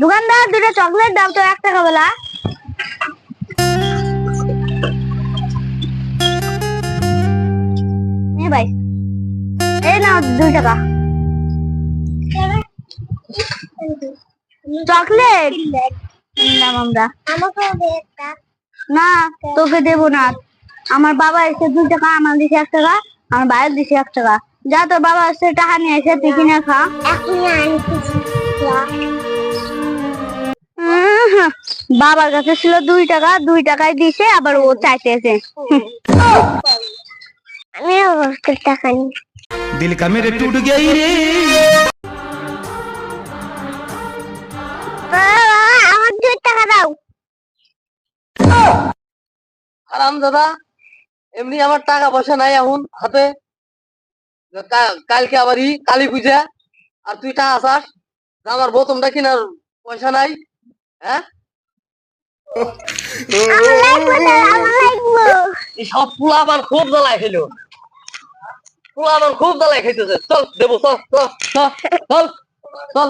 দোকানদার, দুটো চকলেট দাও তো, এক টাকা বলা। ভাই এই নাও দুই টাকা। চকলেট? আমরা না, তোকে দেবো না। আমার বাবা এসে দুই টাকা, আমার দিছে এক টাকা, আমার ভাইয়ের দিছে এক টাকা। যা তোর বাবা এসে টাকা নিয়ে এসে তুই কিনে খা। বাবার কাছে ছিল দুই টাকা দুই টাকায় দিছে আবার ও চাইতেছে। আমি টাকা নি দিল কা মেরে টুট গই রে। আমার দুই টাকা দাও। আরাম দাদা এমনি আমার টাকা পয়সা নাই এখন হাতে। কালকে আবার ই কালী পূজা আর তুই টাকা আসাস আমার বোতমটা কিনার পয়সা নাই হ্যাঁ? সব পোলা আমার খুব জ্বালায় খেলো। পোলা আমার খুব জ্বালায় খেতেছে। চল, দেবো চল চল চল চল চল।